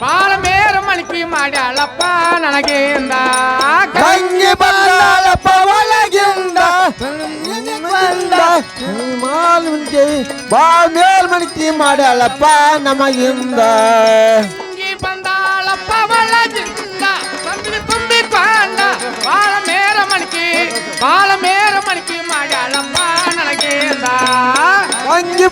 ಬಾಳ ಮೇರ ಮಣಿಕಿ ಮಾಡ್ಯಾಳಪ್ಪ ನನಗಿಂದ ತಂಗಿ ಬಂದಾಳಪ್ಪ ಒಳಗಿಂದ ಬಂದ ಮಾಲ್ಮನ್ಕಿ ಬಾ ಮೇಲ್ ಮಣಿಕಿ ಮಾಡ್ಯಾಳಪ್ಪ ನಮಗಿಂದ ತಂಗಿ ಬಂದಾಳಪ್ಪ ಒಳಗಿಂದ ತಂಗಿ ತುಂಬಿಕೊಂಡ ಬಾಳ ಮೇರ ಮಣಿಕಿ ಬಾಳ ಮೇರ ಮಣಿಕಿ ಮಾಡ್ಯಾಳಪ್ಪ ನನಗಿಂದ ತಂಗಿ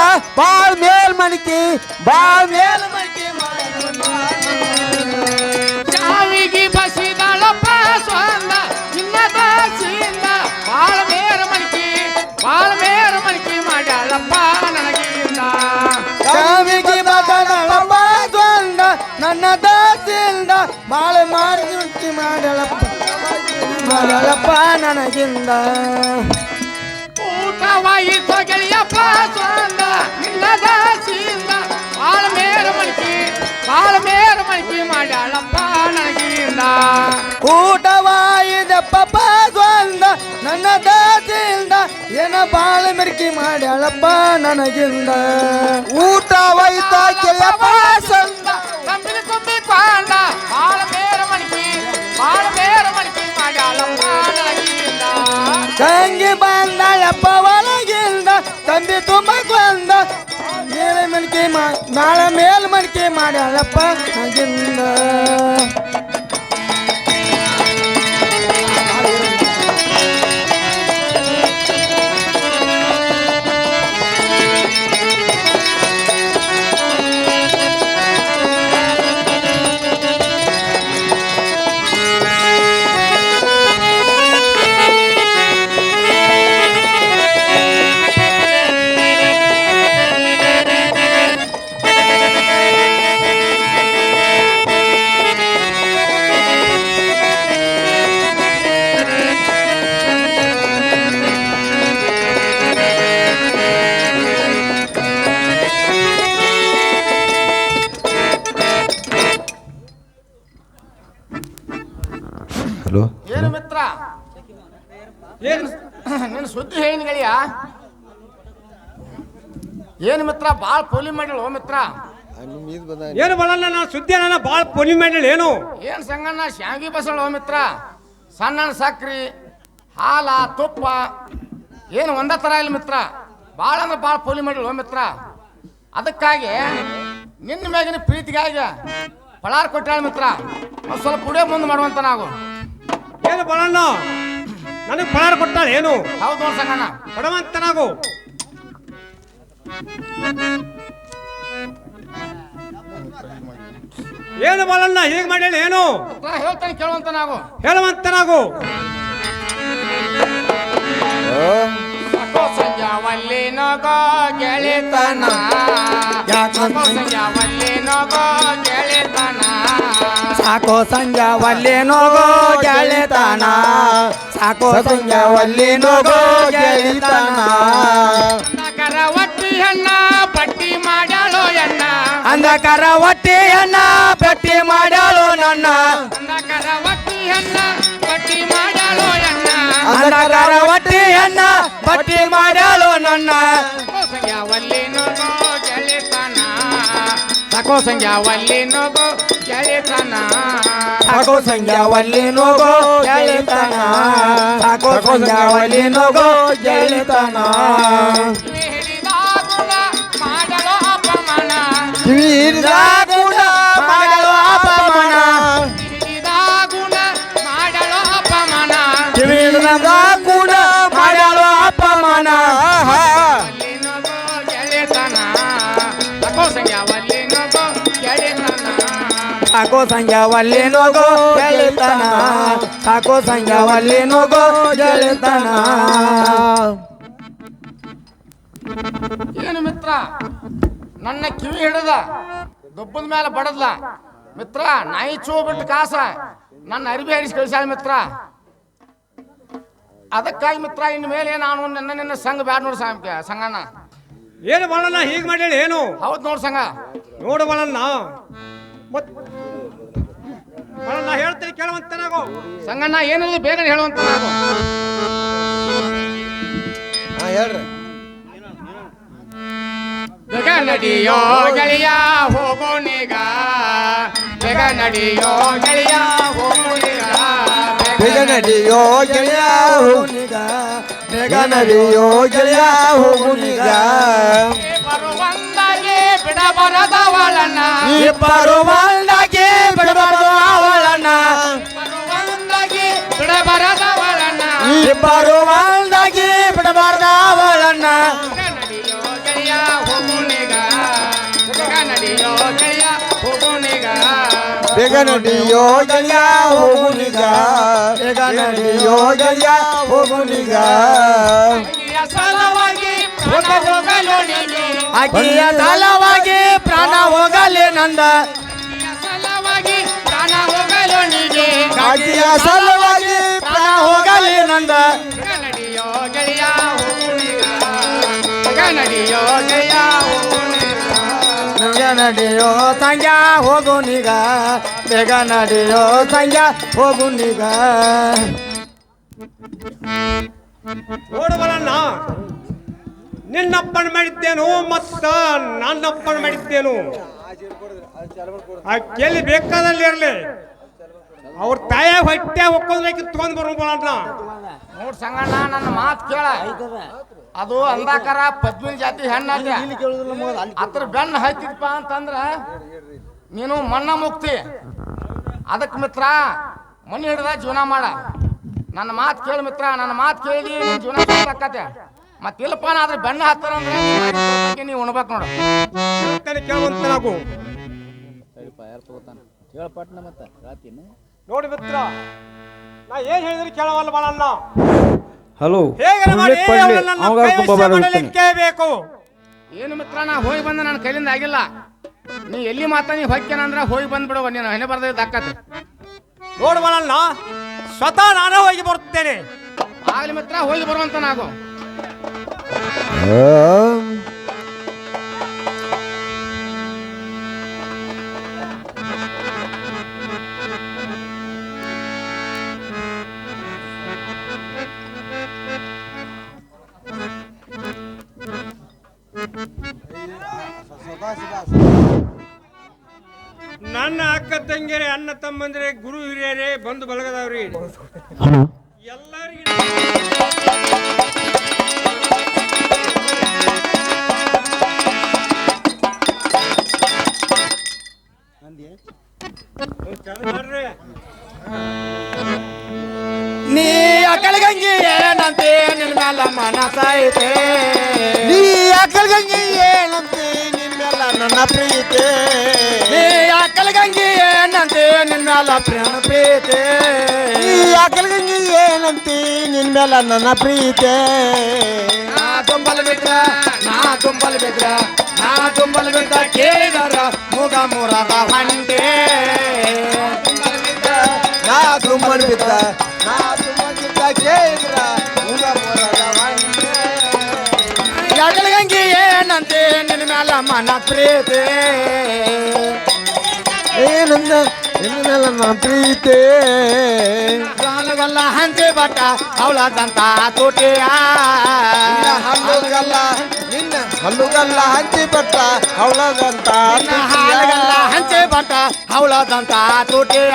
ಬಂದಾಳಪ್ಪ ಒಳಗಿಂದ ತುಂಬಕೊಂಡ ಬಾಳ್ ಮೇಲ್ ಮಣಿಕಿ ಬಾಳ್ ಮೇಲ್ ಮಣಿಕಿ ಸಾವಿಗೆ ಬಸಿದಾಳಪ್ಪ ಸ್ವಂದ ನಿನ್ನ ದಾಸಿಯಿಂದ ಬಾಳ ಮೇರ ಮಣಿಕಿ ಬಾಳ ಮೇರ ಮಣಿಕಿ ಮಾಡ್ಯಾಳಪ್ಪ ನನಗಿಂದ ಸಾವಿಗೆ ಬಂದಾಳಪ್ಪ ಸ್ವಂದ ನನ್ನ ದಾಸಿಯಿಂದ ಬಾಳ ಮಾರಿ ಮುಟ್ಟಿ ಮಾಡ್ಯಾಳಪ್ಪ ಮಾಡ್ಯಾಳಪ್ಪ ನನಗಿಂದ ಊಟವಾಯಿತು ಗೆಳೆಯಪ್ಪ ಸ್ವಂದ ನಿನ್ನ ದಾಸಿಯಿಂದ ಬಾಳ ಮೇರ ಮಣಿಕಿ ಬಾಳ ಮೇರ ಮಣಿಕಿ ಮಾಡ್ಯಾಳಪ್ಪ ನನಗಿಂದ ಊಟವಾಯಿದಪ್ಪ ಸ್ವಂದ ನನ್ನ ದಾಸಿಯಿಂದ ಏನ ಬಾಳ ಮೆರಕಿ ಮಾಡ್ಯಾಳಪ್ಪ ನನಗಿಂದ ಊಟವಾಯ್ತ ಗೆಳೆಯಪ್ಪ ಸ್ವಂದ ತಂಬಿನ ತುಂಬಿಕೊಂಡ ಬಾಳ ಮೇರ ಮಣಿಕಿ ಬಾಳ ಮೇರ ಮಣಿಕಿ ಮಾಡ್ಯಾಳಪ್ಪ ನನಗಿಂದ ತಂಗಿ ಬಂದಾಳಪ್ಪ ಒಳಗಿಂದ ತಂದೆ ತುಂಬ ಕೊಂದ. ಮೇಲೆ ಮಣಿಕೆ ನಾಳೆ ಮೇಲ್ ಮಣಿಕೆ ಮಾಡ್ಯಾಳಪ್ಪ. ನನಗಿಂದ ಮಿತ್ರ ಭಾಳ ಪೋಲಿ ಮಾಡಿಳು ಮಿತ್ರ. ಏನು ಬಲನ್ನ ನಾನು ಸುದ್ದಿ ನನ್ನ ಭಾಳ ಪೋಲಿ ಮಾಡಿಲ್ಲ ಏನು? ಏನು ಸಂಗಣ್ಣ ಶಾವಿಗೆ ಬಸಳು ಮಿತ್ರ. ಸಣ್ಣ ಸಕ್ರಿ ಹಾಲ ತುಪ್ಪ ಏನು ಒಂದ ತರ ಇಲ್ಲ ಮಿತ್ರ. ಭಾಳ ಅಂದ್ರೆ ಭಾಳ ಪೋಲಿ ಮಾಡಿಳು ಮಿತ್ರ. ಅದಕ್ಕಾಗಿ ನಿನ್ನ ಮ್ಯಾಗಿನ ಪ್ರೀತಿಗಾಗಿ ಪಳಾರ್ ಕೊಟ್ಟಾಳ ಮಿತ್ರ. ಒಂದು ಸ್ವಲ್ಪ ಕುಡಿಯೋ ಮುಂದೆ ಮಾಡುವಂತ ನಾವು. ಏನು ಬಳಣ್ಣ ನನಗೆ ಪಳಾರ ಕೊಟ್ಟಾಳ ಏನು? ಹೌದು ಸಂಗಣ್ಣ. ಕೊಡವಂತ ನಾವು ಏನು ಬಲನ್ನ ಹೀಗೆ ಮಾಡಿಲ್ಲ ಏನು? ನಾ ಹೇಳ್ತೇನೆ ಕೇಳುವಂತ ನಾವು ಹೇಳುವಂತ ನಾವು ಸಾಕೋ ಸಂಜಾವಲ್ಲಿ ನಗೋ ಗೆಳೆತನ. ಸಾಕೋ ಸಂಜಾವಲ್ಲಿ ನಗೋ ಗೆಳೆತನ. ಸಾಕೋ ಸಂಜಾವಲ್ಲಿ ನೋಗೋ ಗೆಳೆತನ. ಸಾಕೋ ಸಂಜಾವಲ್ಲಿ ನೋಗೋ ಗೆಳೆತನ. ನಗರ ಹಣ್ಣ ಪಟ್ಟಿ ಮಾಡ್ಯಾಳೋ ಅಣ್ಣ. ಅಂಧಕಾರ ಹೊಟ್ಟೆಯನ್ನ ಪಟ್ಟಿ ಮಾಡಲೋ ನನ್ನ. ಅಂಧಕಾರ ಒಟ್ಟಿ ಪಟ್ಟಿ ಮಾಡ್ಯಾಳೋ ಅಣ್ಣ. ಅಂಧಕಾರ ಹೊಟ್ಟೆಯನ್ನ ಪಟ್ಟಿ ಮಾಡ್ಯಾಳು ನನ್ನ. ನಗೋ ಗೆಳೆತನ ಸಾಕೋ ಸಂಜಾವಲ್ಲಿ ನಗೋ ಗೆಳೆತನ ಸಾಕೋ ಸಂಜಾವಲ್ಲಿ ನೋಗೋ ಗೆಳೆತನ ಸಾಕೋ ಸಂಜಾವಲ್ಲಿ ನೋಗೋ ಗೆಳೆತನ ಮಾಡಲು ಅಪಮಾನ. ಗುಣ ಮಾಡಲೋ ಅಪಮಾನ. ಹಿರಿದಾಗುಣ ಮಾಡಲು ಅಪಮಾನ. ಗೆಳೆತನ. ತಕೋ ಸಂಗ್ಯಾವಲ್ಲಿನಗೋ ಗೆಳೆತನ. ಸಾಕೋ ಸಂಜಾವಲ್ಲಿ ನೋಗೋ ಗೆಳೆತನ. ಸಾಕೋ ಸಂಜಾವಲ್ಲಿ ನೋಗೋ ಗೆಳೆತನ. ಏನು ಮಿತ್ರ? ನನ್ನ ಕಿವಿ ಹಿಡದ ದುಬ್ಬದ ಮೇಲೆ ಬಡದ್ಲ. ಮಿತ್ರ ನಾಯಿ ಚೂ ಬಿಟ್ಟು ಕಾಸ. ನನ್ನ ಅರಿಬಿ ಹರಿಸಿ ಕಳಿಸ್ಯಾಳ ಮಿತ್ರ. ಅದಕ್ಕಾಗಿ ಮಿತ್ರ ಇನ್ನು ಮೇಲೆ ನಾನು ನನ್ನ ನಿನ್ನ ಸಂಘ ಬ್ಯಾಡ ನೋಡು ಸಾಂಬ್ಕೆ ಸಂಗಣ್ಣ ಏನು ಬಣ್ಣ ಹೀಗೆ ಮಾಡಿ ಏನು? ಹೌದು ನೋಡು ಸಂಘ. ನೋಡು ಬಣ್ಣ ಮತ್ ಹೇಳ್ತೀನಿ ಕೇಳುವಂತ ನಾವು ಸಂಗಣ್ಣ ಏನಿಲ್ಲ ಬೇಗನೆ ಹೇಳುವಂತ ನಾನು ನಡಿಯೋ ಗೆಳೆಯ ಹೋಗೋಣಿಗ ಬೇಗ ನಡಿಯೋ ಗೆಳೆಯ ಹೋಗೋಣಿಗ ಬೇಗ ನಡಿಯೋ ಗೆಳೆಯ ಹೋಗುನಿಗ ಬೇಗ ನಡಿಯೋ ಗೆಳೆಯ ಹೋಗುನಿಗ ಬರುವಂದಾಗೆ ಬಿಡಬರದವಳನ್ನ ಇಬ್ಬರು ಒಂದಾಗಿ ಬಿಡಬಾರ್ದು ಅವಳನ್ನ ಬರುವಂದಾಗಿ ಬಿಡಬರದವಳನ್ನ ಇಬ್ಬರು ಒಂದಾಗಿ ನಡಿಯೋ ನಡಿಯೋ ಅಕ್ಕಿಯ ಸಲವಾಗಿ ಪ್ರಾಣ ಹೋಗಲಿ ನಂದ ಅಕ್ಕಿಯ ಸಲವಾಗಿ ಪ್ರಾಣ ಹೋಗಲಿ ನಂದ ನಡಿಯೋ ಹೋಗೋಣಿಗ ಬೇಗ ನಡಿಯೋ ನಡಿಯೋ ಹೋಗು ನೀಗ. ಬೇಗ ನಡೆಯೋ ಸಂಜ ಹೋಗುನಿಗ ನೀಗ. ನಿನ್ನಪ್ಪನ ಮಾಡಿದ್ದೇನು ಮತ್ತ ನನ್ನಪ್ಪನ ಮಾಡಿದ್ದೇನು ಆ ಕೇಳಿ ಬೇಕಾದಲ್ಲಿ ಇರಲಿ. ಅವ್ರ ತಾಯ ಹೊಟ್ಟೆ ಒಕ್ಕೊಂದ್ರೆ ತೊಗೊಂಡ್ ಬರ್ಬೋಣ ನೋಡ್ ಸಂಗಣ್ಣ ನನ್ನ ಮಾತು ಕೇಳ. ಅದು ಅಂಧಕಾರ ಪದ್ಮಿನ ಜಾತಿ ಹೆಣ್ಣ ಅದ್ರ ಬೆನ್ನ ಹತ್ತಿದಪ್ಪ ಅಂತಂದ್ರ ನೀನು ಮಣ್ಣ ಮುಕ್ತಿ. ಅದಕ್ಕೆ ಮಿತ್ರ ಮಣ್ಣು ಹಿಡ್ದ ಜೀವನ ಮಾಡ. ನನ್ನ ಮಾತು ಕೇಳಿ ಮಿತ್ರ ನನ್ನ ಮಾತು ಕೇಳಿ ನಿನ್ ಜೀವನ ಸಾಕತ್ತೆ ಮತ್ತೆ ಇಲ್ಲಪ್ಪ ನಾ ಅದ್ರ ಬೆನ್ನ ಹತ್ತಾರ ಅಂದ್ರೆ ನೀವು ಉಣಬೇಕು ನೋಡು. ಮತ್ತೆ ರಾತಿನ? ನೋಡಿ ಮಿತ್ರ ನಾ ಏನ್ ಹೇಳಿದ್ರು ಕೇಳವಲ್ಲ ಬಾಳಣ್ಣ. ಹಲೋ ಹೇಗೆ ಮಾಡಿ? ಅವಳನ್ನ ನನ್ನ ಕೈವಶ ಬೇಕು ಏನು ಮಿತ್ರ ನಾ ಹೋಗಿ ಬಂದ ನನ್ನ ಕೈಲಿಂದ ಆಗಿಲ್ಲ. ನೀ ಎಲ್ಲಿ ಮಾತಾ ನೀ ಹೊಕ್ಕೇನಂದ್ರ ಹೋಗಿ ಬಂದ್ಬಿಡುವ ನೀನು ಹೆಣೆ ಬರ್ದ ದಕ್ಕತ್ತೆ ನೋಡುವಳನ್ನ ಸ್ವತಃ ನಾನೇ ಹೋಗಿ ಬರುತ್ತೇನೆ. ಆಗಲಿ ಮಿತ್ರ ಹೋಗಿ ಬರುವಂತ ನಾವು ತಮ್ಮಂದ್ರೆ ಗುರು ಹಿರಿಯರೇ ಬಂದು ಬಳಗದವ್ರಿ ಪ್ರೀತಿ ನೀ ಅಕಲ್ಗಂಗಿ ಏನಂತೆ ನಿನ್ ಮ್ಯಾಲ ನನ್ನ ಪ್ರೀತಿ ನಾ ತುಂಬಲ್ ಬಿದ್ರ ನಾ ತುಂಬಲ್ ಬಿದ್ರ ನಾ ತುಂಬಲ್ ಬಿದ್ರ ಕೇಳಿದರ ಮುಗ ಮುರದ ಹಂಡೆ ನಾ ತುಂಬಲ್ ಬಿದ್ದ ನಾ ತುಂಬಲ್ ಬಿದ್ದ ಕೇಳಿದ್ರ ಮುಗ ಮುರದ ಹಂಡೆ ಯಾಕಲಗಂಗಿ ಏನಂತೆ ನಿನ್ನ ಮ್ಯಾಲ ಮನ ಪ್ರೀತಿ ಏನಂದ ನಿನ್ನ ಮ್ಯಾಲ ನನ್ನ ಪ್ರೀತಿ. ಹಾಲುಗಲ್ಲ ಹಂಚೆ ಬಟ್ಟ ಅವಳದಂತ ತೋಟೆಯ. ಹಲ್ಲುಗಲ್ಲ ನಿನ್ನ ಹಲ್ಲುಗಲ್ಲ ಹಂಚಿ ಬಟ್ಟ ಅವಳದಂತ ಹಾಲುಗಲ್ಲ ಹಂಚೆ ಬಟ್ಟ ಅವಳದಂತ ತುಟಿಯ.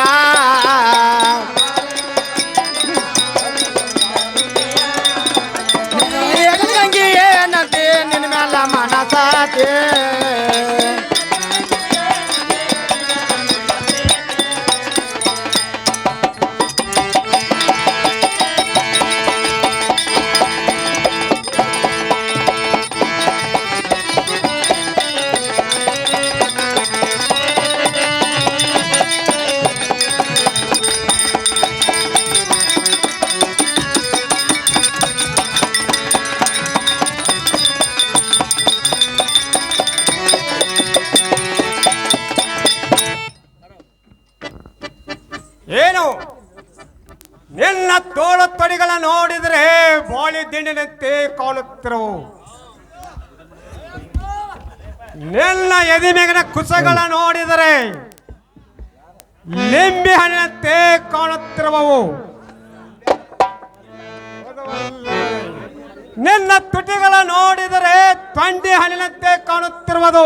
ನಿನ್ನ ತುಟಿಗಳ ನೋಡಿದರೆ ತಂಡಿ ಹಣ್ಣಿನಂತೆ ಕಾಣುತ್ತಿರುವುದು.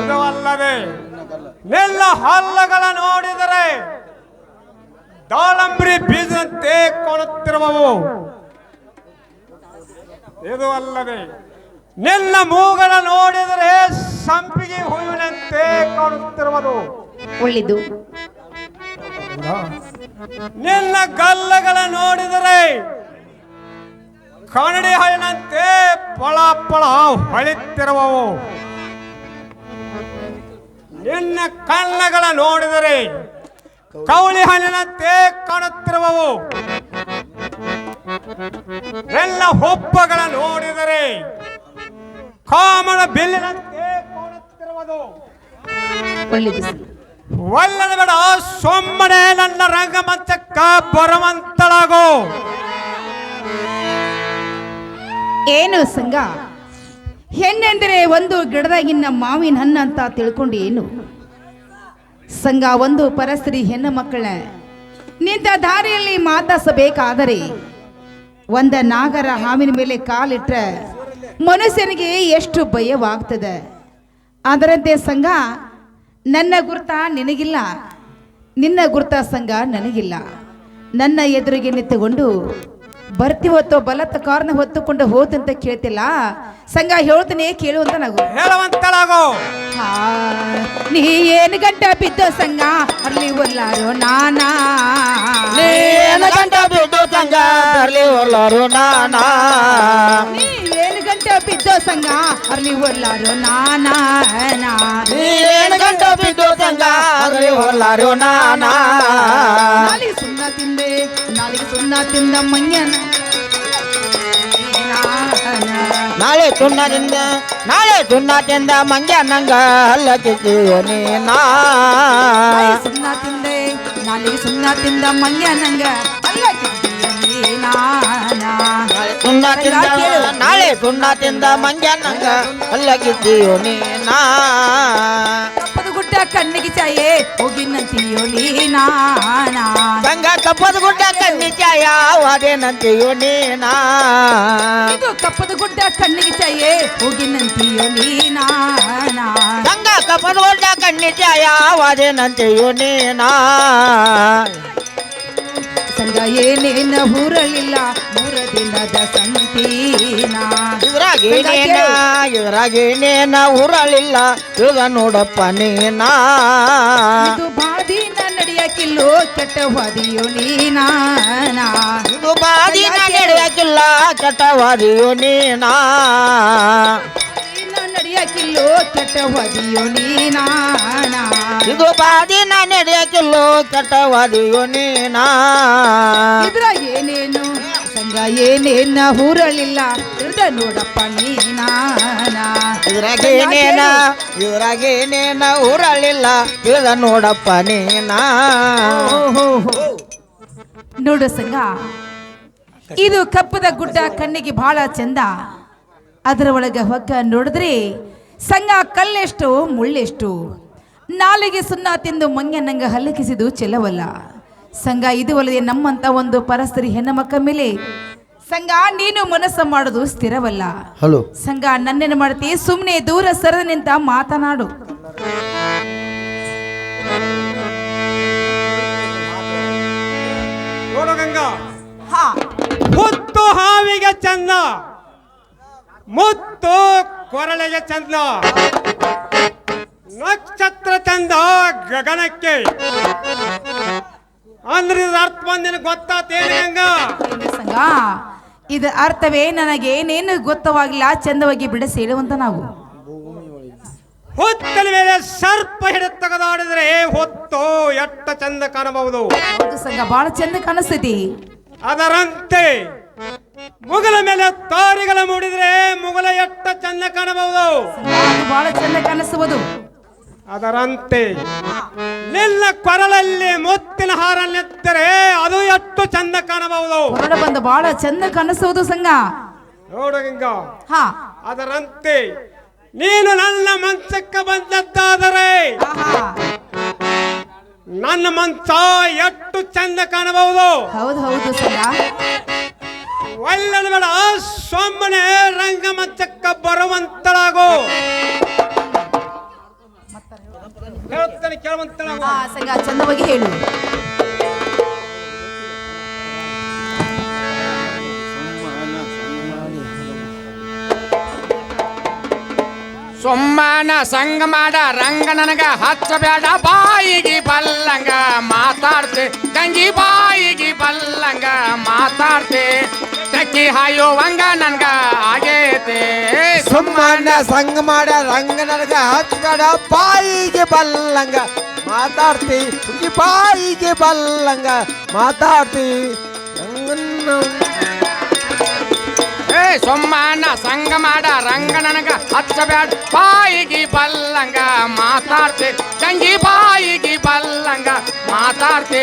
ಇದು ಅಲ್ಲದೆ ನಿನ್ನ ಹಲ್ಲಗಳ ನೋಡಿದರೆ ದಾಳಂಬ್ರಿ ಬೀಜದಂತೆ ಕಾಣುತ್ತಿರುವವು. ಇದು ಅಲ್ಲದೆ ನಿನ್ನ ಮೂಗಳ ನೋಡಿದರೆ ಸಂಪಿಗೆ ಹೂವಿನಂತೆ ಕಾಣುತ್ತಿರುವುದು. ಒಳ್ಳೆದು ನಿನ್ನ ಗಲ್ಲಗಳ ನೋಡಿದರೆ ಕನ್ನಡಿ ಹಳ್ಳಿನಂತೆ ಪಳ ಪಳ ಹೊಳಿತಿರುವವು. ನಿನ್ನ ಕಣ್ಣಗಳ ನೋಡಿದರೆ ಕೌಳಿ ಹಣ್ಣಿನಂತೆ ಕಾಣುತ್ತಿರುವವು. ಎಲ್ಲ ಹುಬ್ಬಗಳ ನೋಡಿದರೆ ಕಾಮನ ಬಿಲ್ಲಿನಂತೆ ಕಾಣುತ್ತಿರುವುದು. ಒಳ್ಳೆ ಬೇಡ ಸೊಮ್ಮನೆ ನನ್ನ ರಂಗಮಂಚಕ್ಕ ಬರುವಂತಳಾಗೋ. ಏನು ಸಂಘ ಹೆಣ್ಣೆಂದರೆ ಒಂದು ಗಿಡದಾಗಿನ ಮಾವಿನ ಹಣ್ಣು ಅಂತ ತಿಳ್ಕೊಂಡು ಏನು? ಸಂಘ ಒಂದು ಪರಸ್ತ್ರೀ ಹೆಣ್ಣು ಮಕ್ಕಳ ನಿಂತ ದಾರಿಯಲ್ಲಿ ಮಾತಾಡಿಸಬೇಕಾದರೆ ಒಂದ ನಾಗರ ಹಾವಿನ ಮೇಲೆ ಕಾಲಿಟ್ರೆ ಮನುಷ್ಯನಿಗೆ ಎಷ್ಟು ಭಯವಾಗ್ತದೆ? ಅದರಂತೆ ಸಂಘ ನನ್ನ ಗುರುತ ನಿನಗಿಲ್ಲ. ನಿನ್ನ ಗುರುತ ಸಂಘ ನನಗಿಲ್ಲ. ನನ್ನ ಎದುರಿಗೆ ನಿಂತುಕೊಂಡು ಬರ್ತೀವತ್ತೋ ಬಲತ್ತ ಕಾರ್ನ ಹೊತ್ತುಕೊಂಡು ಅಂತ ಕೇಳ್ತಿಲ್ಲ? ಸಂಘ ಹೇಳ್ತೀನಿ ಕೇಳುವಂತ ನಗು. ಹೇಳುವಂತಳಾಗೋ. ನೀ ಏನು ಗಂಟ ಬಿದ್ದ ಸಂಘ ಅಲ್ಲಿ ಒಲ್ಲಾರೋ ನಾನಾ? ಏನು ಗಂಟ ಬಿದ್ದು ಸಂಘ ಅಲ್ಲಿ ಹೊರ್ಲಾರು ನಾನಾ? ನೀ ಏನು ಗಂಟ ಬಿದ್ದ ಸಂಘ ಅಲ್ಲಿ ಒಲ್ಲಾರೋ ನಾನಾ? ನಾ. ಏನು ಗಂಟ ಬಿದ್ದು ಸಂಘ ಅಲ್ಲಿ ಹೊರ್ಲಾರು ನಾನಾ? ನಾಲಿಗೆ ಸುಣ್ಣ ತಿಂದೆ ನಾಲಿಗೆ ಸುಣ್ಣ ತಿಂದ ಮಂಗ್ಯನ ನಾಳೆ ಸುಣ್ಣದಿಂದ ನಾಳೆ ಸುಣ್ಣದಿಂದ ಮಂಗ್ಯ ನಂಗ ಹಲ್ಲ ಕಿಸಿಯೋ ನೀನಾ ನಾಲಿಗೆ ಸುಣ್ಣ ತಿಂದೆ ನಾಲಿಗೆ ಸುಣ್ಣ ತಿಂದ ಮಂಗ್ಯ ನಂಗ ಅಲ್ಲ ಕಿತ್ತಿಯ ನೀನಾನಾ. ಸುಣ್ಣ ತಿಂದ ನಾಳೆ ಸುಣ್ಣ ತಿಂದ ಮಂಗ್ಯ ನಂಗ ಹಲ್ಲ ಕಿಸಿಯೋ ನೀನಾ ಕಪ್ಪದ ಗುಡ್ಡ ಕಣ್ಣಿಗೆ ಚಾಯೆ ಹೋಗಿನಂತೀಯೋ ನೀನಾನಾ ಸಂಗ ಕಪ್ಪದ ಗುಡ್ಡ ಕನ್ನಿಚಾಯ ವಾದೇನಂತೆಯೋ ನೀನಾ. ಇದು ಕಪ್ಪದ ಗುಡ್ಡ ಕಣ್ಣಿಗೆ ಚಾಯೆ ಹೋಗಿನಂತೀಯೋ ನೀನಾ. ಸಂಗ ಕಪ್ಪದ ಗುಡ್ಡ ಕನ್ನಿಚಾಯ ವಾದೇನಂತೆಯೋ ನೀನಾ. ಸಂಗ ಏನೇನ ಊರಲಿಲ್ಲ ಮೂರ ದಿನದ ಸಂತೀನ ಇವರಾಗೇನೇನ ಸಂಗ ನೀನ ಕೇಳು. ಇದ್ರಾಗಿ ನೀನ ಊರಲಿಲ್ಲ ಇದ ನೋಡಪ್ಪ ನೀನಾ. ಇದು ಬಾಳ ದಿನ ನಡೆಯಕಿಲ್ಲೋ ಕೆಟ್ಟ ವಾದಿಯೋ ನೀನಾನಾ ಇದು ಬಾದಿನ ನಡೆಯಕ್ಕಿಲ್ಲ ಕೆಟ್ಟವಾದಿಯೋ ನೀನಾ. ದಿನ ನಡೆಯಕಿಲ್ಲೋ ಕೆಟ್ಟ ವಾದಿಯೋ ನೀನಾನಾ ಇದು ಬಾದಿನ ಕೆಟ್ಟವಾದಿಯೋ ನೀನಾ ಇದ್ರ ಏನೇನು? ಸಂಗ ಏನೇನ ಊರಲಿಲ್ಲ ಇರ್ದ ನೋಡಪ್ಪ ನೀನಾನಾ ಇದ್ರಾಗಿ ನೀನ ಇದ್ರಾಗಿ ನೀನ ಊರಲಿಲ್ಲ ಇದ ನೋಡಪ್ಪ ನೀನಾ ನೋಡು ಸಂಗ ಇದು ಕಪ್ಪದ ಗುಡ್ಡ ಕಣ್ಣಿಗೆ ಬಹಳ ಚಂದ. ಅದರ ಒಳಗೆ ಹೊಕ್ಕ ನೋಡಿದ್ರೆ ಸಂಗ ಕಲ್ಲೆಷ್ಟು ಮುಳ್ಳೆಷ್ಟು. ನಾಲಿಗೆ ಸುಣ್ಣ ತಿಂದು ಮಂಗ್ಯನಂಗ ಹಲ್ಲಕಿಸಿದು ಚೆಲವಲ್ಲ. ಸಂಘ ಇದು ಅಲ್ಲದೆ ನಮ್ಮಂತ ಒಂದು ಪರಸ್ತ್ರೀ ಹೆಣ್ಣು ಮಕ್ಕ ಮೇಲೆ ಸಂಘ ನೀನು ಮನಸ್ಸು ಮಾಡೋದು ಸ್ಥಿರವಲ್ಲ. ಹಲೋ. ಸಂಘ ನನ್ನೇನು ಮಾಡ್ತಿ ಸುಮ್ಮನೆ ದೂರ ಸರದ ನಿಂತ ಮಾತನಾಡು. ಹಾವಿಗೆ ಚಂದ. ಮುತ್ತು ಕೊರಳೆಯ ಚಂದ ನಕ್ಷತ್ರ ಚಂದ ಗಗನಕ್ಕೆ. ಅಂದ್ರೆ ಇದ್ರ ಅರ್ಥ ಬಂದಿನ ಗೊತ್ತಾತೇನೆ ಸಂಗ? ಇದು ಅರ್ಥವೇ ನನಗೇನೇನು ಗೊತ್ತವಾಗಿಲ್ಲ ಚಂದವಾಗಿ ಬಿಡ ಹೇಳುವಂತ ನಾವು. ಹೊತ್ತಲ ಮೇಲೆ ಸರ್ಪ ಹಿಡಿದು ತೆಗೆದಾಡಿದ್ರೆ ಹೊತ್ತು ಎಟ್ಟ ಚಂದ ಕಾಣಬಹುದು? ಹೌದು ಸಂಗ ಬಹಳ ಚಂದ ಕಾಣಿಸ್ತೈತಿ. ಅದರಂತೆ ಮುಗಲ ಮೇಲೆ ತಾರಿಗಳ ಮೂಡಿದ್ರೆ ಮುಗಲ ಎಟ್ಟ ಚಂದ ಕಾಣಬಹುದು. ಬಹಳ ಚಂದ ಕಾಣಿಸುವುದು. ಅದರಂತೆ ನಿನ್ನ ಕೊರಳಲ್ಲಿ ಮುತ್ತಿನ ಹಾರ ನೆತ್ತರೆ ಅದು ಎಷ್ಟು ಚಂದ ಕಾಣಬಹುದು. ಹೊರಡ ಬಂದು ಬಹಳ ಚಂದ ಕಾಣಿಸುವುದು ಸಂಗ. ನೋಡು ಗಂಗ. ಹಾ. ಅದರಂತೆ ನೀನು ನನ್ನ ಮಂಚಕ್ಕೆ ಬಂದದ್ದಾದರೆ. ನನ್ನ ಮಂಚ ಎಷ್ಟು ಚಂದ ಕಾಣಬಹುದು. ಹೌದು ಹೌದು ಸಂಗ. ಒಳ್ಳೆಯ ಬೇಡ. ಸೊಮ್ಮನೆ ರಂಗ ಮಂಚಕ್ಕ ಬರುವಂತಳಾಗೋ. ಹೇಳುತ್ತಾನೆ ಕೇಳುವಂತಳಾಗೋ. ಸಂಘ ಚಂದವಾಗಿ ಹೇಳು. ಸೊಮ್ಮನ ಸಂಗ ಮಾಡ ರಂಗ ನನಗ ಹಚ್ಚಬೇಡ. ಬಾಯಿಗೆ ಬಲ್ಲಂಗ ಮಾತಾಡ್ತೆ. ಗಂಗಿ ಬಾ ಮಾತಾಡ್ತೆ ತೆಕ್ಕಿ ಹಾಯುವಂಗ ನನ್ಗ ಆಗೇತೆ. ಸುಮ್ಮನ ಸಂಗ ಮಾಡ, ರಂಗ ನನಗ ಹಚ್ಚಬೇಡ ಬಾಯಿಗೆ ಬಲ್ಲಂಗ. ಮಾತಾಡ್ತಿ ಬಾಯಿಗೆ ಬಲ್ಲಂಗ. ಮಾತಾಡ್ತಿ ಏ ಸೊಮ್ಮನ ಸಂಗ ಮಾಡ ರಂಗ ನನಗ ಹಚ್ಚಬೇಡ ಬಾಯಿಗೆ ಬಲ್ಲಂಗ ಮಾತಾಡ್ತೆ. ಚಂಗಿ ಬಾಯಿಗೆ ಬಲ್ಲಂಗ ಮಾತಾಡ್ತೆ.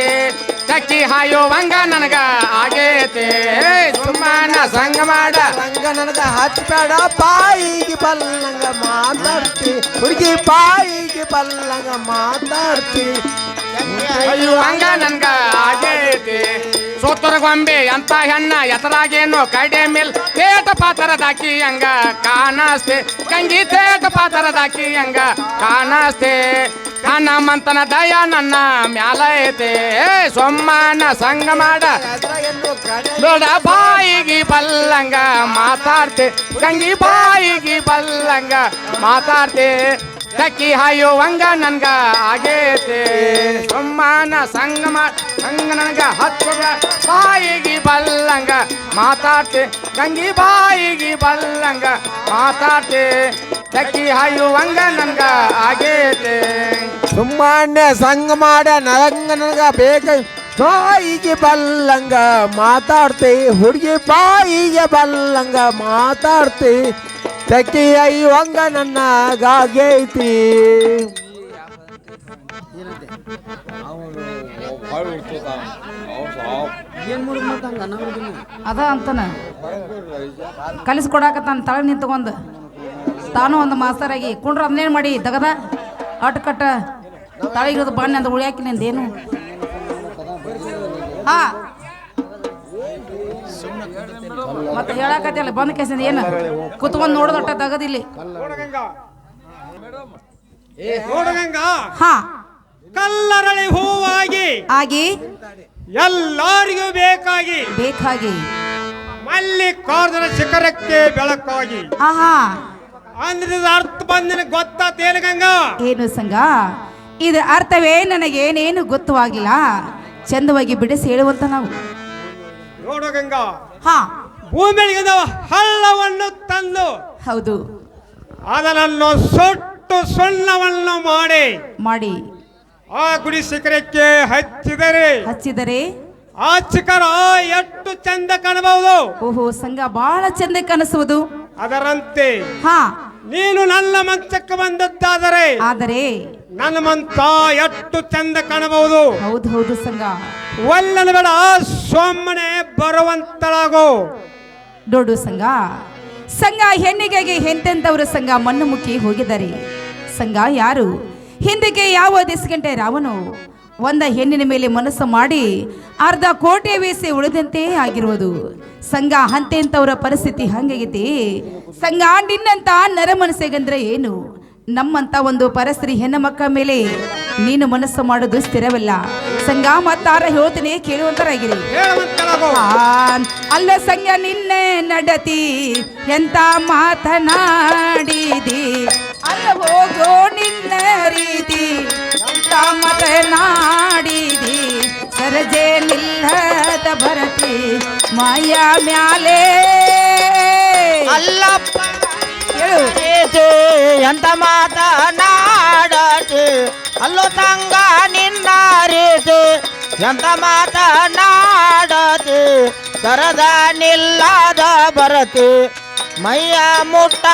ತೆಕ್ಕಿ ಹಾಯುವಂಗ ನನಗ ಆಗೇತೆ. ಸುಮ್ಮನ ಸಂಗ ಮಾಡ. ರಂಗ ನನಗ ಹಚ್ಚಬೇಡ ಬಾಯಿಗೆ ಬಲ್ಲಂಗ ಮಾತಾಡ್ತಿ. ಹುಡುಗಿ ಬಾಯಿಗೆ ಬಲ್ಲಂಗ ಮಾತಾಡ್ತಿ. ಹಂಗ ನನಗ ಆಗೈತಿ. ಸೋತರ ಗೊಂಬೆ, ಅಂತ ಹೆಣ್ಣ ಎತ್ತರಾಗೇನು ಕಡೆ ಮೇಲ್. ತೇಟ ಪಾತರದಾಕಿ ಹಂಗ ಕಾಣಸ್ತೆ. ಕಂಗಿ ತೇಟ ಪಾತರದಾಕಿ ಹಂಗ ಕಾಣಸ್ತೆ. ಮಂತನ ದಯ ನನ್ನ ಮ್ಯಾಲ ಐತೆ. ಸೊಮ್ಮನ ಸಂಗ ಮಾಡ. ದೊಡ ಬಾಯಿಗೆ ಬಲ್ಲಂಗ ಮಾತಾಡ್ತೆ. ಕಂಗಿ ಬಾಯಿಗೆ ಬಲ್ಲಂಗ ಮಾತಾಡ್ತೆ. ತಕ್ಕಿ ಹಾಯುವಂಗ ನನ್ಗ ಆಗೇತೆ. ಸೊಮ್ಮನ ಸಂಗ ಮಾಡ ಸಂಗ ನನಗ ಹತ್ತು ಬಾಯಿಗೆ ಬಲ್ಲಂಗ ಮಾತಾಡ್ತೆ. ಗಂಗಿ ಬಾಯಿಗೆ ಬಲ್ಲಂಗ ಮಾತಾಡ್ತೆ. ತಕ್ಕಿ ಹಾಯುವಂಗ ನನ್ಗ ಆಗೇತೆ. ಸುಮ್ಮನೆ ಸಂಗ ಮಾಡ, ನರಂಗ ನನಗ ಬೇಕ ಬಾಯಿಗೆ ಬಲ್ಲಂಗ ಮಾತಾಡ್ತಿ. ಹುಡುಗಿ ಬಾಯಿಗೆ ಬಲ್ಲಂಗ ಮಾತಾಡ್ತಿ. ತೆಕ್ಕಿ ಅಯ್ಯುವಂಗ ನನ್ನ ಗಾಗೈತಿ. ಅದ ಅಂತಾನ. ಕಲಿಸ್ಕೊಡಾಕತ್ತಾನ ತಳ ನಿಂತ್ಕೊಂಡು ತಾನು ಒಂದು ಮಾಸ್ತರಾಗಿ ಕುಂಡ್ರ ಅದನ್ನೇನು ಮಾಡಿ? ದಗದ? ಅಟ್ ಕಟ್ಟ. ತಳಿಗಿರೋದು ಬಣ್ಣ ಅಂತ ಉಳಿಯಾಕಿ ನಿಂದೇನು? ಹಾ. ಮತ್ತೆ ಹೇಳಕತ್ತಿಲ್ಲ ಬಂದ ಕೇಸಿಂದ ಏನು? ಕುತ್ಕೊಂಡ್ ನೋಡೋದಟ್ಟ ತಗದಿಲ್ಲಿ ಹಾ. ಕಲ್ಲರಳಿ ಹೂವಾಗಿ ಆಗಿ ಎಲ್ಲರಿಗೂ ಬೇಕಾಗಿ ಬೇಕಾಗಿ. ಮಲ್ಲಿಕಾರ್ಜುನ ಶಿಖರಕ್ಕೆ ಬೆಳಕಾಗಿ. ಆಹಾ. ಅಂದ್ರೆ ಅರ್ಥ ಬಂದ ಗೊತ್ತಾತೇನು ಗಂಗಾ? ಏನು ಸಂಗ? ಇದರ ಅರ್ಥವೇ ನನಗೇನೇನು ಗೊತ್ತವಾಗಿಲ್ಲ ಚಂದವಾಗಿ ಬಿಡಿಸಿ ಹೇಳುವಂತ ನಾವು. ನೋಡು ಗಂಗಾ. ಹಾ. ಭೂಮಿಗೆ ಹಳ್ಳವನ್ನು ತಂದು ಹೌದು. ಅದನ್ನು ಸುಟ್ಟು ಸುಣ್ಣವನ್ನು ಮಾಡಿ ಮಾಡಿ. ಆ ಗುಡಿ ಶಿಖರಕ್ಕೆ ಹಚ್ಚಿದರೆ ಹಚ್ಚಿದರೆ? ಆ ಶಿಖರ ಎಷ್ಟು ಚಂದ ಕಾಣಬಹುದು? ಓಹೋ ಸಂಘ ಬಹಳ ಚಂದ ಕನಸುವುದು ಅದರಂತೆ ಹಾ. ನೀನು ನನ್ನ ಮಂಚಕ್ಕೆ ಬಂದದ್ದಾದರೆ ಆದರೆ? ನನ್ನ ಮಂತ ಎಷ್ಟು ಚಂದ ಕಾಣಬಹುದು? ಹೌದು ಹೌದು ಸಂಘ. ಒಲ್ಲನ ಬೇಡ ಸೊಮ್ಮನೆ ಬರುವಂತಳಾಗೋ. ನೋಡು ಸಂಘ. ಸಂಘ ಹೆಣ್ಣಿಗೆಗೆ ಎಂತೆಂಥವರು ಸಂಘ ಮಣ್ಣು ಮುಕ್ಕಿ ಹೋಗಿದ್ದಾರೆ. ಸಂಘ ಯಾರು? ಹಿಂದಕ್ಕೆ ಯಾವ ದಿಸಗಂಟೆ ರಾವನು ಒಂದ ಹೆಣ್ಣಿನ ಮೇಲೆ ಮನಸ್ಸು ಮಾಡಿ ಅರ್ಧ ಕೋಟೆ ವೀಸಿ ಉಳಿದಂತೆ ಆಗಿರುವುದು. ಸಂಘ ಅಂತೆಂಥವರ ಪರಿಸ್ಥಿತಿ ಹಂಗಾಗೈತಿ. ಸಂಘ ನಿನ್ನಂತ ನರ ಮನಸ್ಸಿಗಂದ್ರೆ ಏನು? ನಮ್ಮಂತ ಒಂದು ಪರಸ್ತ್ರೀ ಹೆಣ್ಣು ಮಕ್ಕಳ ಮೇಲೆ ನೀನು ಮನಸ್ಸು ಮಾಡೋದು ಸ್ಥಿರವಲ್ಲ. ಸಂಘ ಮತ್ತಾರ ಹೇಳ್ತೀನಿ ಕೇಳುವಂತರಾಗಿರಿ. ಅಲ್ಲ ಸಂಗ ನಿನ್ನೆ ನಡತಿ ಎಂತ ಮಾತನಾಡಿದಿ? ಅಲ್ಲ ಹೋಗೋ ನಿನ್ನ ರೀತಿ ಎಂತ ಮಾತನಾಡಿದಿ? ಸರಜೆ ನಿಲ್ಲದ ಭರತಿ ಮಾಯಾ ಮ್ಯಾಲೆ. ಅಲ್ಲಪ್ಪ. ಎಂತ ಮಾತನಾಡತಿ ಅಲ್ಲೋ ತಂಗ ನಿನ್ನ ರೀತಿ, ಎಂತ ಮಾತನಾಡತಿ ದರದ ನಿಲ್ಲದ ಬರತಿ, ಮೈಯ ಮುಟ್ಟ.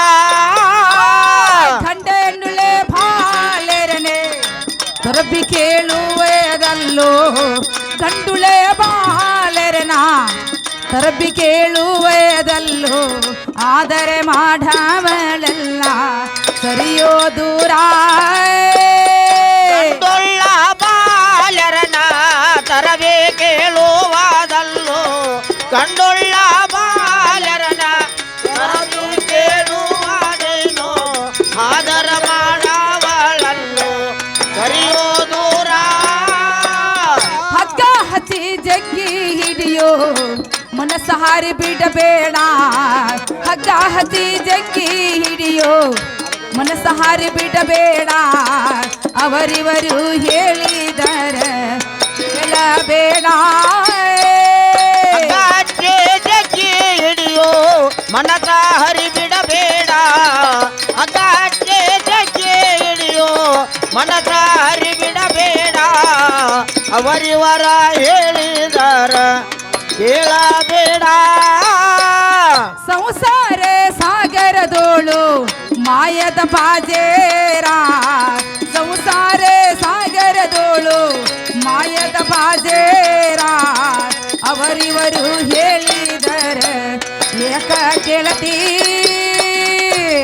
ಖಂಡನುಳೆ ಬಾಳೆರನೆ ತರಬಿ ಕೇಳುವೆದಲ್ಲೋ ಗಂಡುಳೆ ಬಾಳೆರನ ತರಬಿ ಕೇಳುವೆದಲ್ಲೋ ಆದರೆ ಮಾಡವಳೆಲ್ಲ ಸರಿಯೋ ದೂರ ಬಾಲರನ ತರವೇ ಕೇಳುವಾದಲ್ಲೋ. ಕಂಡುಳ್ಳ ಮನಸ್ಸ ಹಾರಿ ಬಿಡಬೇಡ ಹಗ್ಗ ಹಚ್ಚಿ ಜಗ್ಗಿ ಹಿಡಿಯೋ ಮನಸ್ಸ ಹಾರಿ ಬಿಡಬೇಡ ಅವರಿವರು ಹೇಳಿದರ ಕೇಳಬೇಡ ಗಾಜೆ ಜಗ್ಗಿ ಹಿಡಿಯೋ ಮನಸ ಹರಿ ಬಿಡಬೇಡ ಅಗಾಜೆ ಜಗ್ಗಿ ಹಿಡಿಯೋ ಮನಸ ಹರಿ ಬಿಡಬೇಡ ಅವರಿವರ ಹೇಳಿದರ ಕೇಳಬೇಡ. ಸಂಸಾರ ಸಾಗರದೋಳು ಮಾಯದ ಬಾಜೇರ. ಸಂಸಾರ ಸಾಗರದೋಳು ಮಾಯದ ಬಾಜೇರ. ಅವರಿವರು ಹೇಳಿದರೆ ಏಕ ಕೇಳತಿ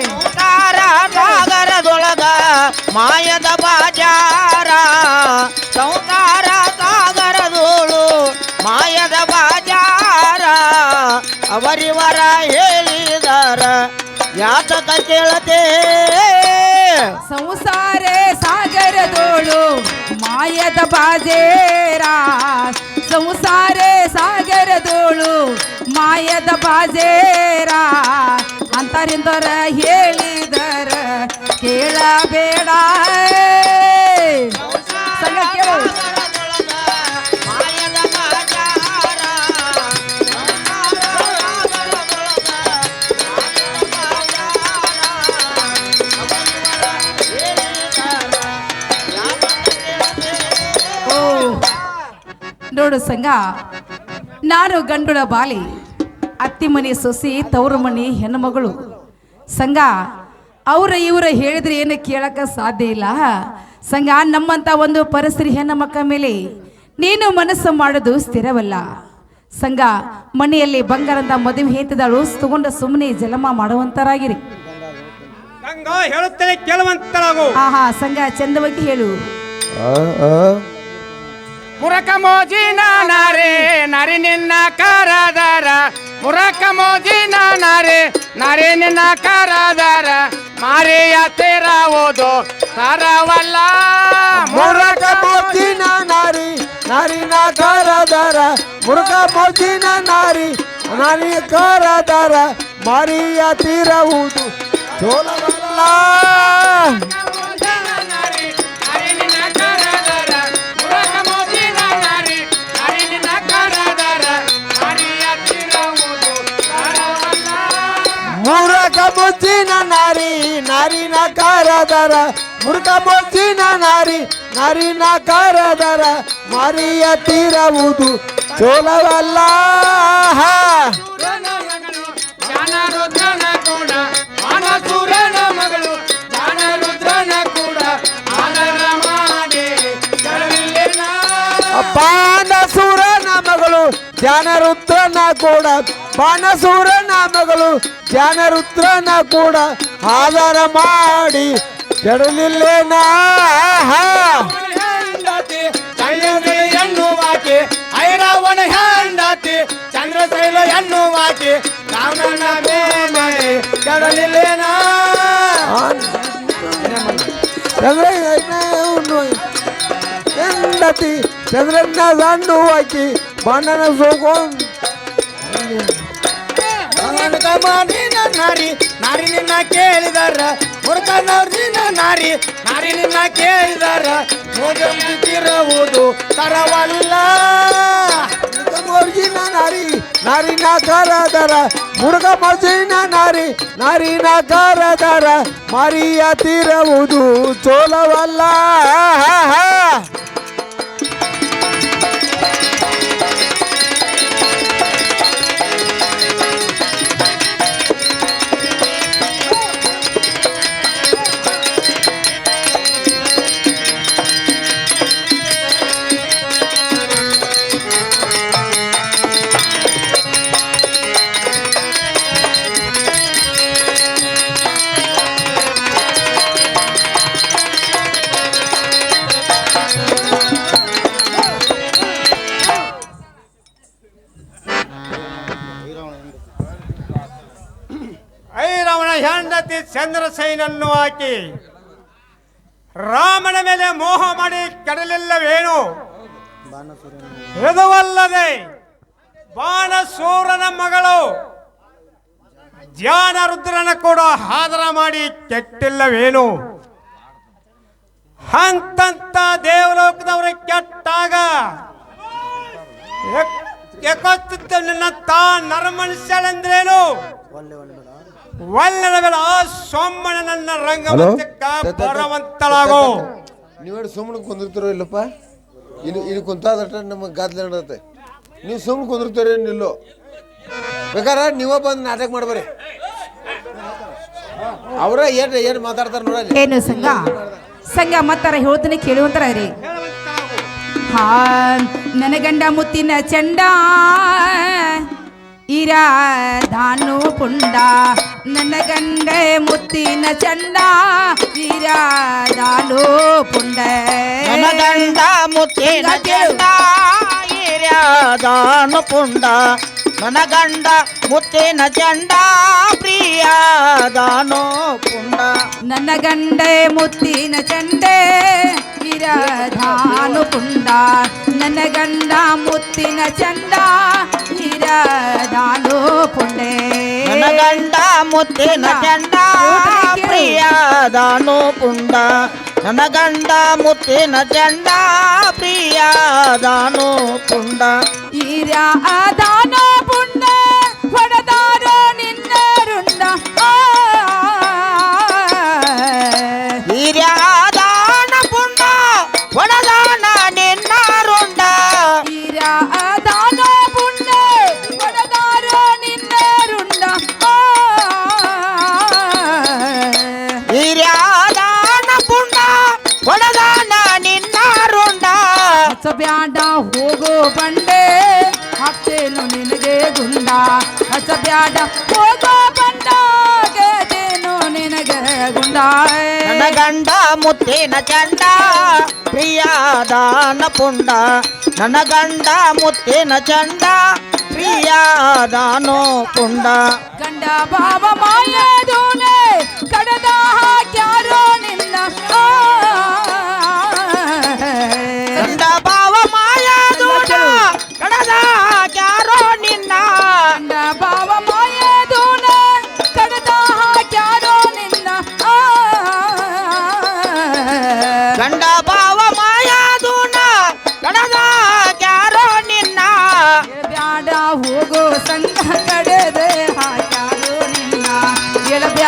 ಸಂಸಾರ ಸಾಗರದೊಳಗ ಮಾಯದ ಬಾಜಾರ. ಸಂಸಾರ ಅವರಿವರ ಹೇಳಿದಾರ, ಯಾತಕ ಕೇಳದೆ ಸಂಸಾರೆ ಸಾಗರದೋಳು ಮಾಯದ ಬಾಜೇರ ಸಂಸಾರೆ ಸಾಗರದೋಳು ಮಾಯದ ಬಾಜೇರ ಅಂತರಿಂದರ ಹೇಳಿದರ ಕೇಳಬೇಡ. ನೋಡು ಸಂಘ ನಾನು ಗಂಡುಳ ಬಾಲಿ. ಅತ್ತಿ ಮನೆ ಸೊಸಿ ತವರು ಮನೆ ಹೆಣ್ಣುಮಗಳು ಸಂಘ ಅವರ ಇವರ ಹೇಳಿದ್ರೆ ಏನು ಕೇಳಕ ಸಾಧ್ಯ ಇಲ್ಲ. ಸಂಘ ನಮ್ಮಂತ ಒಂದು ಪರಿಸರಿ ಹೆಣ್ಣು ಮಕ್ಕ ಮೇಲೆ ನೀನು ಮನಸ್ಸು ಮಾಡೋದು ಸ್ಥಿರವಲ್ಲ. ಸಂಘ ಮನೆಯಲ್ಲಿ ಬಂಗಾರದ ಮದುವೆ ಹೇತಿದಾಳು ತಗೊಂಡ ಸುಮ್ಮನೆ ಜಲಮ ಮಾಡುವಂತರಾಗಿರಿ. ಸಂಘ ಹೇಳುತ್ತೇನೆ ಕೇಳುವಂತರಾಗು ಆಹಾ ಸಂಗ ಚಂದವಾಗಿ ಹೇಳು. ಮುರಕ ಮೋಜಿನ ನಾರೆ ನರಿ ನಿನ್ನ ಕರದರ. ಮುರಕ ಮೋಜಿನ ನಾರೆ ನರಿ ನಿನ್ನ ಕರದರ. ಮಾರಿಯ ತೆರವುದು ತರವಲ್ಲ. ಮೋಜಿ ಮೋಜಿನ ನಾರಿ ನಾರಿನ ಕರದರ. ಮುರಕ ಮೋಜಿನ ನಾರಿ ನಾರಿ ಕರದರ. ಮಾರಿಯ ತೀರವುದು ಚೋಲವಲ್ಲ ಮುಚ್ಚಿನ ನಾರಿ ನಾರಿನ ಕಾರದರ ಮುರುಕ ಮುಚ್ಚಿನ ನಾರಿ ನಾರಿನ ಕಾರದರ ಮಾರಿಯ ತೀರವುದು ಚೋಲವಲ್ಲ. ಜ್ಞಾನರುದ್ರನ ಕೂಡ ಬಾಣಸೂರನ ಮಗಳು ಜ್ಞಾನರುದ್ರನ ಕೂಡ ಆಧಾರ ಮಾಡಿ ಕೆಡಲಿಲ್ಲೇನ ಎನ್ನುವಾಕೆ ಐರಾವಣ ಹೆಂಡತಿ ಚಂದ್ರಶೈಲ ಎನ್ನುವಾಕೆ ರಾಮನ ಮೇಲೆ ಕೆಡಲಿಲ್ಲೇನ ಹೆಂಡತಿ ಚಂದ್ರನ್ನ ದಂಡು ಹಾಕಿ ಬಣ್ಣನ ಸೋಕೊಂಡು. ನಾರಿ ನಾರಿ ನಿನ್ನ ಕೇಳಿದಾರ. ಮುರುಕನವ್ರ ನಿನ್ನ ನಾರಿ ನಾರಿ ನಿನ್ನ ಕೇಳಿದಾರ. ಮೋದಿರುವುದು ತರವಲ್ಲ. ಮುರುಗಿನ ನಾರಿ ನಾರಿನ ಕಾರದರ. ಮುರುಗ ಮಜಿನ ನಾರಿ ನಾರಿನ ಕಾರದರ. ಮರಿಯ ತೀರವುದು ಚೋಲವಲ್ಲ. ಹಾಕಿ ರಾಮನ ಮೇಲೆ ಮೋಹ ಮಾಡಿ ಕೆಡಲಿಲ್ಲವೇನು? ಇದುವಲ್ಲದೆ ಬಾಣಸೂರನ ಮಗಳು ಧ್ಯಾನ ರುದ್ರನ ಕೂಡ ಹಾದರ ಮಾಡಿ ಕೆಟ್ಟಿಲ್ಲವೇನು? ಹಂತಂತ ದೇವಲೋಕದವರು ಕೆಟ್ಟಾಗ ನಿನ್ನ ತಾ ನರಮನುಷ್ಯಳೆಂದ್ರೇನು? ಒಲ್ಲನ ಮೇಲೆ ಆ ಸೋಮಣ್ಣ ನೀವು ರಂಗಮಂಚಕ್ಕ ಬರವಂತಳಾಗೋ ನೀವೇನು ಸುಮ್ಮನೆ ಕುಂದಿರ್ತೀರೋ ಇಲ್ಲಪ್ಪ? ಇಲ್ಲಿ ಇಲ್ಲಿ ಕುಂತಾದ್ರೆ ನಮಗೆ ಗಾದ್ಲೆ ನಡತ್ತೆ ನೀವು ಸುಮ್ಮನೆ ಕುಂದಿರ್ತೀರಿ ನಿಲ್ಲೋ ಬೇಕಾರೆ ನೀವೇ ಬಂದು ನಾಟಕ ಮಾಡ್ಬರಿ ಅವರ ಏನು ಏನು ಮಾತಾಡ್ತಾರೆ ನೋಡಲ್ಲಿ ಏನು ಸಂಘ? ಸಂಘ ಮತ್ತಾರ ಹೇಳ್ತೀನಿ ಕೇಳುವಂತಾರ ರೀ. ಹಾ ನನ್ನ ಗಂಡ ಮುತ್ತಿನ ಚಂಡ ಇರ ಧಾನು ಪುಂಡ ನನ್ನ ಗಂಡೆ ಮುತ್ತಿನ ಚಂದ ಇರ ದಾನು ಪುಂಡ. ನನ್ನ ಗಂಡ ಮುತ್ತಿನ ಚಂದ ಹಿರಿಯಾದಾನು ಪುಂಡ. ನನ್ನ ಗಂಡ ಮುತ್ತಿನ ಚಂಡ ಪ್ರಿಯಾದಾನು ಪುಂಡ. ನನ್ನ ಗಂಡೆ ಮುತ್ತಿನ ಚಂಡೆ ಇರಧಾನು ಪುಂಡ. ನನ್ನ ಗಂಡ ಮುತ್ತಿನ ಚಂಡ ಇರಧಾನು ಪುಂಡೆ ನನ್ನ ಗಂಡ ಮುತ್ತಿನ ಚೆಂಡ ಪ್ರಿಯಾದಾನು ಪುಂಡ ನನ್ನ ಗಂಡ ಮುತ್ತಿನ ಚೆಂಡ ಪ್ರಿಯಾದಾನು ಪುಂಡ ಇರಧಾನು ಹಸಬ್ಯಾಡ ಹೋಗೋ ಬಂಡೆ. ಹಾಕ್ತೇನು ನಿನಗೆ ಗುಂಡ? ಹಸಬ್ಯಾಡ ಹೋಗೋ ಬಂಡ ಗೇದೇನು ನಿನಗೆ ಗುಂಡ? ನನ್ನ ಗಂಡ ಮುತ್ತಿನ ಚಂಡ ಪ್ರಿಯಾದಾನ ಪುಂಡ ನನ್ನ ಗಂಡ ಮುತ್ತಿನ ಚಂಡ ಪ್ರಿಯಾದಾನೋ ಪುಂಡ ಗಂಡ ಬಾಬ ಮಾಯದೋನೆ ಕಡದ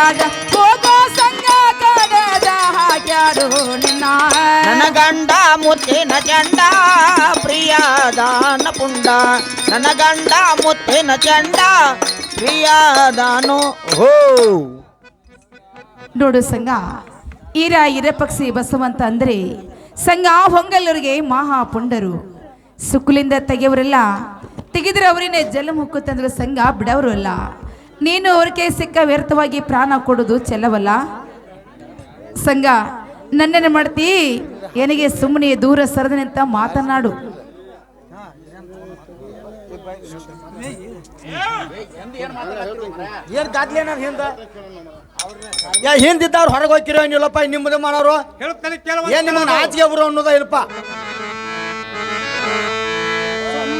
ಎಳಬ್ಯಾಡ ಹೋಗೋ ಸಂಘ ಕಡೆದ ಹಾಕ್ಯಾರು ನಿನ್ನ. ನನ್ನ ಗಂಡ ಮುತ್ತಿನ ಚಂಡ ಪ್ರಿಯಾದಾನ ಪುಂಡ ನನ್ನ ಗಂಡ ಮುತ್ತಿನ ಚಂಡ ಪ್ರಿಯಾದಾನು ಹೋ. ನೋಡು ಸಂಘ ಈರ ಇರಪಕ್ಷಿ ಬಸವಂತ ಅಂದ್ರೆ ಸಂಗ ಹೊಂಗಲ್ಲರಿಗೆ ಮಹಾ ಪುಂಡರು ಸುಕ್ಕುಲಿಂದ ತೆಗೆಯವರೆಲ್ಲ ತೆಗೆದ್ರೆ ಅವರಿನೇ ಜಲ ಮುಕ್ಕುತ್ತಂದ್ರೆ ಸಂಘ ಬಿಡವರು ಅಲ್ಲ. ನೀನು ಅವ್ರಿಗೆ ಸಿಕ್ಕ ವ್ಯರ್ಥವಾಗಿ ಪ್ರಾಣ ಕೊಡೋದು ಚೆಲ್ಲವಲ್ಲ? ಸಂಘ ನನ್ನೇನು ಮಾಡ್ತಿ. ಏನಿಗೆ ಸುಮ್ಮನೆ ದೂರ ಸರದನೆ ನಿಂತ ಮಾತನಾಡು. ಏನು ಗದ್ಲ ಏನಾರ ಹಿಂದ? ಯಾ ಹಿಂದಿದ್ದವ್ರು ಹೊರಗೆ ಹೋಗಿರೋ ಏನಿಲ್ಲಪ್ಪ ನಿಮ್ಮದು ಮಾಡೋರು ಏನ್ ನಿಮಗೆ ಆಚೆಗೆ ಬರೋ ಅನ್ನೋದ ಇಲ್ಲಪ್ಪ